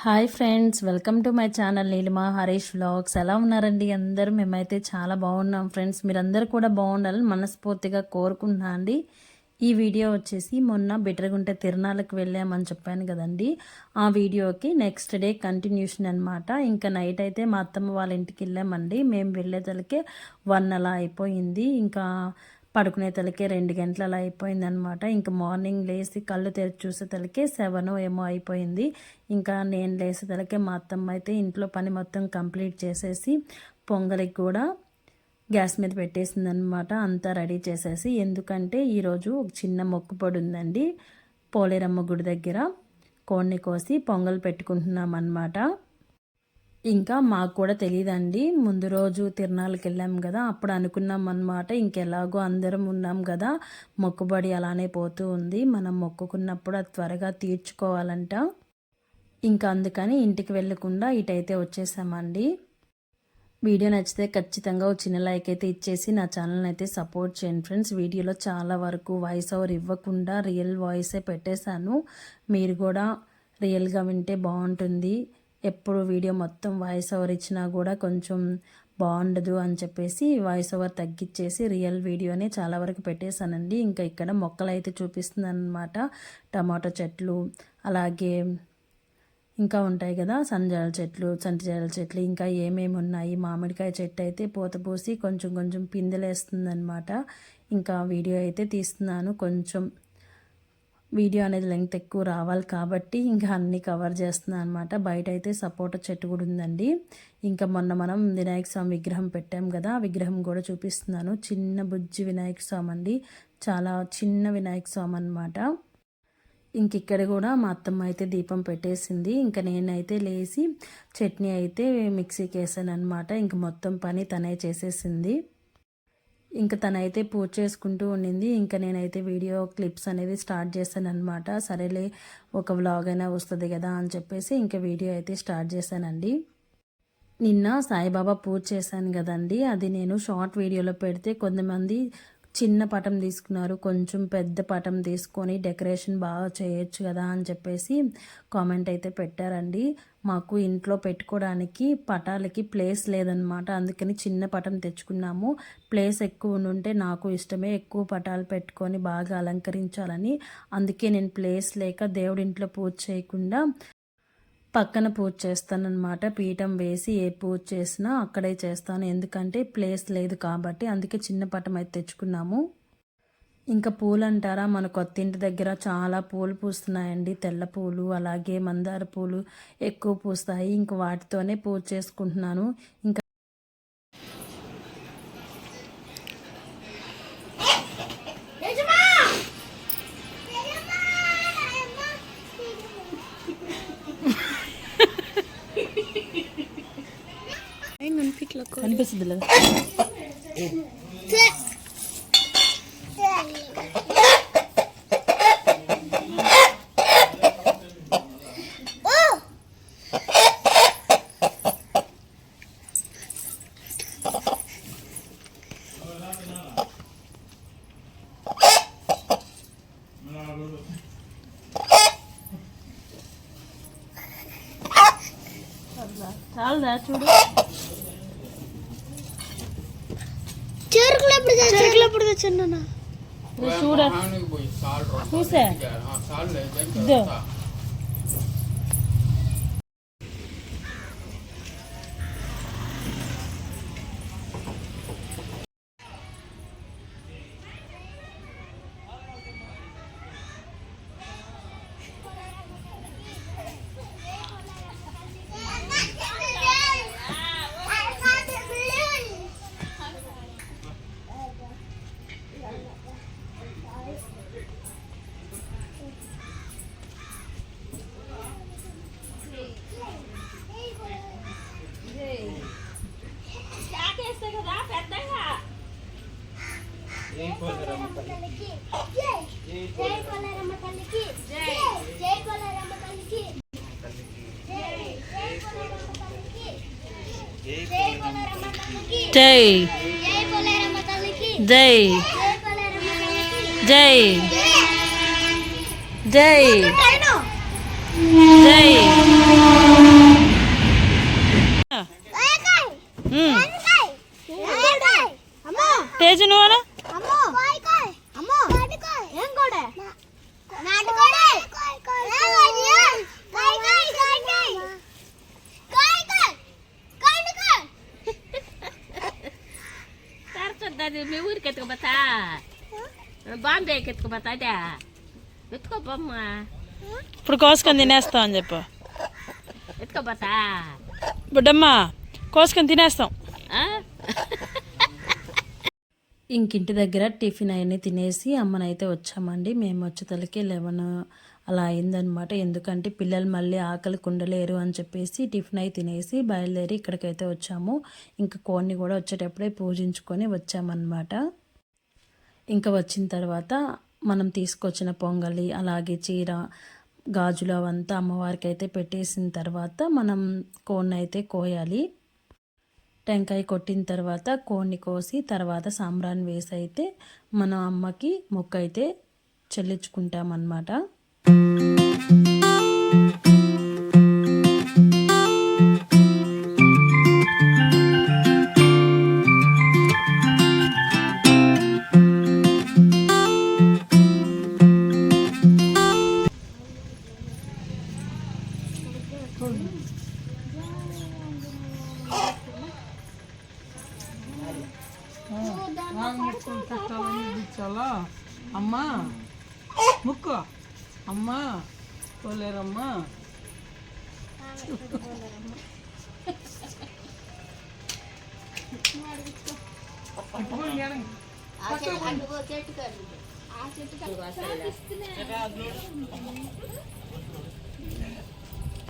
Hi friends welcome to my channel Neelima Harish vlogs. ఎలా ఉన్నారండి అందరూ? మేమైతే చాలా బాగున్నాం ఫ్రెండ్స్. మీరందరూ కూడా బాగుండాలని మనస్ఫూర్తిగా కోరుకుంటున్నా అండి. ఈ వీడియో వచ్చేసి మొన్న బిడ్రగుంట తిరణాలకు వెళ్ళామని చెప్పాను కదండి. ఆ వీడియోకి నెక్స్ట్ డే కంటిన్యూషన్ అనమాట ఇంకా నైట్ అయితే మా అత్తమ్మ వాళ్ళ ఇంటికి వెళ్ళామండి. మేము వెళ్ళేదలకే వన్ అలా అయిపోయింది. ఇంకా పడుకునే తలకే రెండు గంటలు అలా అయిపోయిందనమాట ఇంకా మార్నింగ్ లేచి కళ్ళు తెరిచి చూసే తలకే సెవెన్ ఏమో అయిపోయింది. ఇంకా నేను లేసే తలకే మా అత్తమ్మ అయితే ఇంట్లో పని మొత్తం కంప్లీట్ చేసేసి పొంగలికి కూడా గ్యాస్ మీద పెట్టేసిందనమాట అంతా రెడీ చేసేసి ఎందుకంటే ఈరోజు ఒక చిన్న మొక్కుపొడి ఉందండి. పోలేరమ్మ గుడి దగ్గర కోడిని కోసి పొంగల్ పెట్టుకుంటున్నాం అన్నమాట ఇంకా మాకు కూడా తెలియదండి ముందు రోజు తిరునాళ్ళకి వెళ్ళాం కదా అప్పుడు అనుకున్నాం అనమాట ఇంకెలాగో అందరం ఉన్నాం కదా మొక్కుబడి అలానే పోతూ ఉంది. మనం మొక్కుకున్నప్పుడు అది త్వరగా తీర్చుకోవాలంట. ఇంకా అందుకని ఇంటికి వెళ్ళకుండా ఇటైతే వచ్చేసామండి. వీడియో నచ్చితే ఖచ్చితంగా ఒక చిన్న లైక్ అయితే ఇచ్చేసి నా ఛానల్ని అయితే సపోర్ట్ చేయండి ఫ్రెండ్స్. వీడియోలో చాలా వరకు వాయిస్ ఓవర్ ఇవ్వకుండా రియల్ వాయిసే పెట్టేశాను. మీరు కూడా రియల్గా వింటే బాగుంటుంది. ఎప్పుడు వీడియో మొత్తం వాయిస్ ఓవర్ ఇచ్చినా కూడా కొంచెం బాగుండదు అని చెప్పేసి వాయిస్ ఓవర్ తగ్గించేసి రియల్ వీడియోనే చాలా వరకు పెట్టేశానండి. ఇంకా ఇక్కడ మొక్కలు అయితే చూపిస్తున్నాను అనమాట టమాటో చెట్లు అలాగే ఇంకా ఉంటాయి కదా సంజాల చెట్లు సంటిజాల చెట్లు ఇంకా ఏమేమి ఉన్నాయి? మామిడికాయ చెట్టు అయితే పూత పూసి కొంచెం కొంచెం పిందెలేస్తుందనమాట ఇంకా వీడియో అయితే తీస్తున్నాను. కొంచెం వీడియో అనేది లెంగ్త్ ఎక్కువ రావాలి కాబట్టి ఇంకా అన్నీ కవర్ చేస్తున్నాను అనమాట బయట అయితే సపోటా చెట్టు కూడా ఉందండి. ఇంకా మొన్న మనం వినాయక స్వామి విగ్రహం పెట్టాం కదా ఆ విగ్రహం కూడా చూపిస్తున్నాను. చిన్న బుజ్జి వినాయక స్వామి అండి. చాలా చిన్న వినాయక స్వామి అనమాట ఇంక ఇక్కడ కూడా మా అత్తమ్మ అయితే దీపం పెట్టేసింది. ఇంకా నేనైతే లేచి చట్నీ అయితే మిక్సీకి వేసాను అనమాట ఇంక మొత్తం పని తనే చేసేసింది. ఇంకా తనైతే పూజ చేసుకుంటూ ఉండింది. ఇంకా నేనైతే వీడియో క్లిప్స్ అనేది స్టార్ట్ చేశాను అనమాట సరేలే ఒక వ్లాగ్ అయినా వస్తుంది కదా అని చెప్పేసి ఇంకా వీడియో అయితే స్టార్ట్ చేశానండి. నిన్న సాయిబాబా పూజ చేశాను కదండి. అది నేను షార్ట్ వీడియోలో పెడితే కొంతమంది చిన్న పటం తీసుకున్నారు. కొంచెం పెద్ద పటం తీసుకొని డెకరేషన్ బాగా చేయొచ్చు కదా అని చెప్పేసి కామెంట్ అయితే పెట్టారండి. మాకు ఇంట్లో పెట్టుకోవడానికి పటాలకి ప్లేస్ లేదనమాట అందుకని చిన్న పటం తెచ్చుకున్నాము. ప్లేస్ ఎక్కువ ఉంటే నాకు ఇష్టమే ఎక్కువ పటాలు పెట్టుకొని బాగా అలంకరించాలని. అందుకే నేను ప్లేస్ లేక దేవుడి ఇంట్లో పూజ చేయకుండా పక్కన పూజ చేస్తానన్నమాట. పీఠం వేసి ఏ పూజ చేసినా అక్కడే చేస్తాను. ఎందుకంటే ప్లేస్ లేదు కాబట్టి అందుకే చిన్న పటం అయితే తెచ్చుకున్నాము. ఇంకా పూలు అంటారా మన కొత్త ఇంటి దగ్గర చాలా పూలు పూస్తున్నాయండి. తెల్ల పూలు అలాగే మందార పూలు ఎక్కువ పూస్తాయి. ఇంక వాటితోనే పూజ చేసుకుంటున్నాను. ఇంకా కనిపిస్తుంది లేదా చాలదా చూడు చెరుకులు ఎప్పుడు చెరుకులు ఎప్పుడు తెచ్చాను చూడ చూసా జై కొలరమ్మ తల్లికి. జై కొలరమ్మ తల్లికి జై జై కొలరమ్మ తల్లికి జై జై జై టైను జై ఇది మీ ఊరికి ఎత్తుకుపోతా బాంబేకి ఇప్పుడు కోసుకొని తినేస్తాం అని చెప్పు ఎత్తుకోపోతా బుడ్డమ్మ కోసుకొని తినేస్తాం ఆ? ఇంకింటి దగ్గర టిఫిన్ అవన్నీ తినేసి అమ్మనైతే వచ్చామండి మేము వచ్చేతలకి లెవెన్ అలా అయిందనమాట ఎందుకంటే పిల్లలు మళ్ళీ ఆకలి కుండలేరు అని చెప్పేసి టిఫిన్ అయి తినేసి బయలుదేరి ఇక్కడికైతే వచ్చాము ఇంకా కోడిని కూడా వచ్చేటప్పుడే పూజించుకొని వచ్చామన్నమాట ఇంకా వచ్చిన తర్వాత మనం తీసుకొచ్చిన పొంగలి అలాగే చీర గాజులు అవంతా అమ్మవారికి అయితే పెట్టేసిన తర్వాత మనం కోన్ అయితే కోయాలి. టెంకాయ కొట్టిన తర్వాత కోన్ని కోసి తర్వాత సాంబ్రాన్ వేసి అయితే మన అమ్మకి మొక్క అయితే చెల్లించుకుంటామన్నమాట. చాలా అమ్మా ముక్కు. అమ్మా పోలేరమ్మా.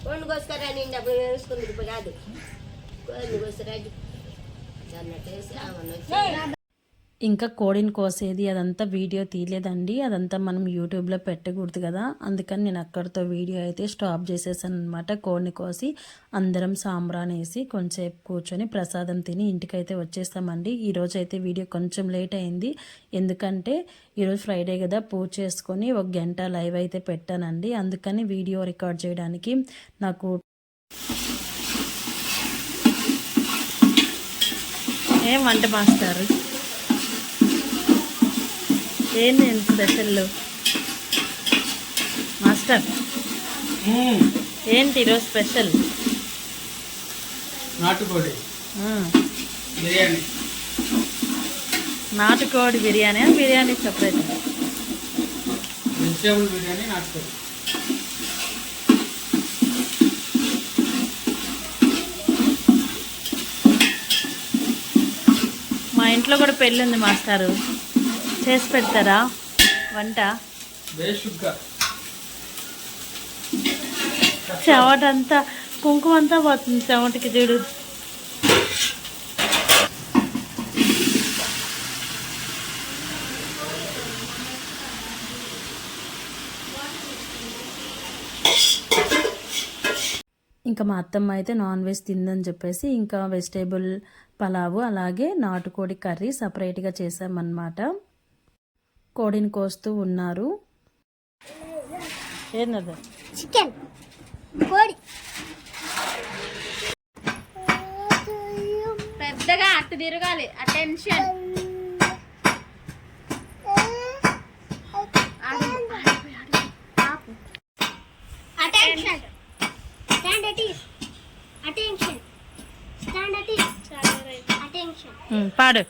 కోడిని కోసుకురా నిండి వేసుకుంది ఇప్పుడు కాదు కోడిని కోసుకురా అన్నట్టు వేసి ఆమెను వచ్చి ఇంకా కోడిని కోసేది అదంతా వీడియో తీయలేదండి. అదంతా మనం యూట్యూబ్లో పెట్టకూడదు కదా. అందుకని నేను అక్కడితో వీడియో అయితే స్టాప్ చేసేసాను అనమాట కోడిని కోసి అందరం సాంబ్రాన్ వేసి కొంచెంసేపు కూర్చొని ప్రసాదం తిని ఇంటికైతే వచ్చేస్తామండి. ఈరోజు అయితే వీడియో కొంచెం లేట్ అయింది. ఎందుకంటే ఈరోజు ఫ్రైడే కదా. పూజ చేసుకొని ఒక గంట లైవ్ అయితే పెట్టానండి. అందుకని వీడియో రికార్డ్ చేయడానికి నాకు ఏం వంట మాస్టర్? ఏంటి స్పెషల్ మాస్టర్ ఏంటి ఈరోజు స్పెషల్ నాటుకోడి. బిర్యానీ. నాటుకోడి బిర్యానీ బిర్యానీ సపరేట్ వెజిటేబుల్ బిర్యానీ నాటుకోడి. మా ఇంట్లో కూడా పెళ్ళి ఉంది మాస్టారు. చేసి పెడతారా? వంట? అంతా కుంకుమ అంతా పోతుంది చెమటకి చూడు. ఇంకా మా అత్తమ్మ అయితే నాన్ వెజ్ తిందని చెప్పేసి ఇంకా వెజిటేబుల్ పలావు అలాగే నాటుకోడి కర్రీ సపరేట్గా చేసామన్నమాట కోడిని కోస్తూ ఉన్నారు. ఏంటది చికెన్. కోడి. పెద్దగా అట్టు తిరగాలి. Attention. Attention. Stand at ease attention stand at ease attention um, పాడు.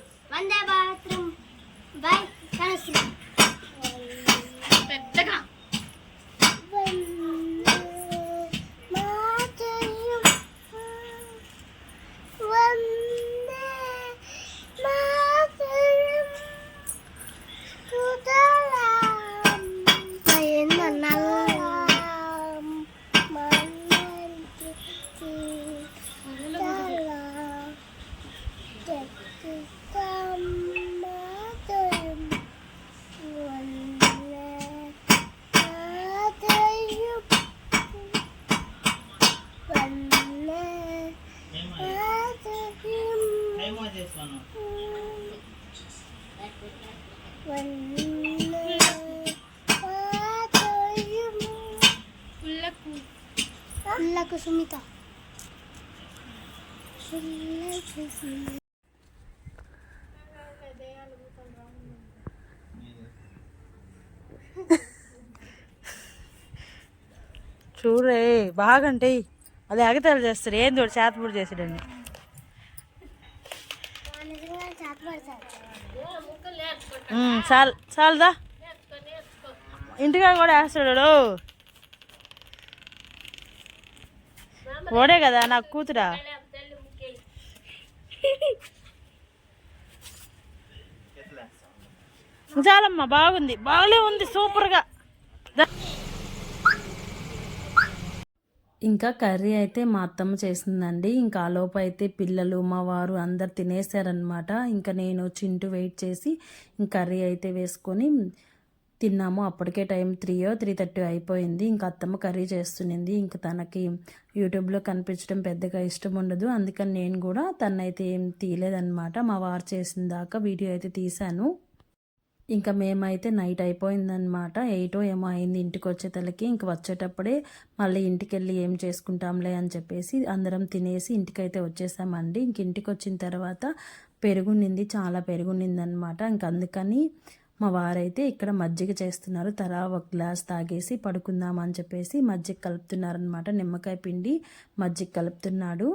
చూడే బాగుంటాయి అది అగతాలు చేస్తారు. ఏంది వాడు చేతపూడి చేసాడండి చాలు చాలుదా ఇంటికాడ కూడా వేస్తాడు ఓడే కదా నాకు కూతురా? చాలమ్మా బాగుంది. బాగాలే ఉంది సూపర్గా. ఇంకా కర్రీ అయితే మా అత్తమ్మ చేసిందండి. ఇంకా ఆలోపు అయితే పిల్లలు మా వారు అందరు తినేసారనమాట ఇంకా నేను చింటు వెయిట్ చేసి ఇంక కర్రీ అయితే వేసుకొని తిన్నాము. అప్పటికే టైం త్రీయో త్రీ థర్టీ అయిపోయింది. ఇంకా అత్తమ్మ కర్రీ చేస్తునింది ఇంకా తనకి యూట్యూబ్లో కనిపించడం పెద్దగా ఇష్టం ఉండదు. అందుకని నేను కూడా తనైతే ఏం తీయలేదన్నమాట. మా వారు చేసిన దాకా వీడియో అయితే తీశాను. ఇంకా మేమైతే నైట్ అయిపోయిందనమాట ఎయిటో ఏమో అయింది ఇంటికి వచ్చేతలకి ఇంక వచ్చేటప్పుడే మళ్ళీ ఇంటికి వెళ్ళి ఏం చేసుకుంటాంలే అని చెప్పేసి అందరం తినేసి ఇంటికైతే వచ్చేసామండి. ఇంక ఇంటికి వచ్చిన తర్వాత పెరుగునింది. చాలా పెరుగునింది అనమాట ఇంక అందుకని మా వారైతే ఇక్కడ మజ్జిగ చేస్తున్నారు. తలా ఒక గ్లాస్ తాగేసి పడుకుందాం అని చెప్పేసి మజ్జిగ కలుపుతున్నారనమాట నిమ్మకాయ పిండి మజ్జిగ కలుపుతున్నాడు.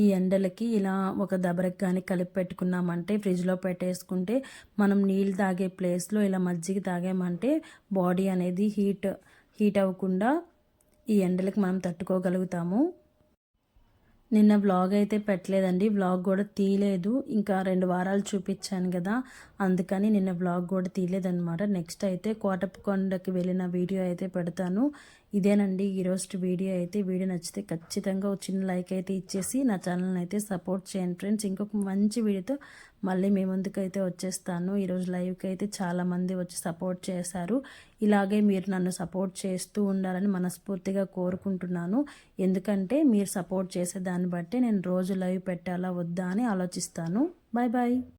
ఈ ఎండలకి ఇలా ఒక దబరకు కానీ కలిపి పెట్టుకున్నామంటే ఫ్రిడ్జ్లో పెట్టేసుకుంటే మనం నీళ్ళు తాగే ప్లేస్లో ఇలా మజ్జిగ తాగామంటే బాడీ అనేది హీట్ హీట్ అవ్వకుండా ఈ ఎండలకి మనం తట్టుకోగలుగుతాము. నిన్న వ్లాగ్ అయితే పెట్టలేదండి. వ్లాగ్ కూడా తీయలేదు. ఇంకా రెండు వారాలు చూపించాను కదా. అందుకని నిన్న వ్లాగ్ కూడా తీయలేదన్నమాట. నెక్స్ట్ అయితే కోటప్పకొండకి వెళ్ళిన వీడియో అయితే పెడతాను. ఇదేనండి ఈరోజు వీడియో అయితే. వీడియో నచ్చితే ఖచ్చితంగా ఒక చిన్న లైక్ అయితే ఇచ్చేసి నా ఛానల్ని అయితే సపోర్ట్ చేయండి ఫ్రెండ్స్. ఇంకొక మంచి వీడియోతో మళ్ళీ మీ ముందుకైతే వచ్చేస్తాను. ఈరోజు లైవ్కి అయితే చాలామంది వచ్చి సపోర్ట్ చేశారు. ఇలాగే మీరు నన్ను సపోర్ట్ చేస్తూ ఉండాలని మనస్ఫూర్తిగా కోరుకుంటున్నాను. ఎందుకంటే మీరు సపోర్ట్ చేసే దాన్ని బట్టి నేను రోజు లైవ్ పెట్టాలా వద్దా అని ఆలోచిస్తాను. Bye bye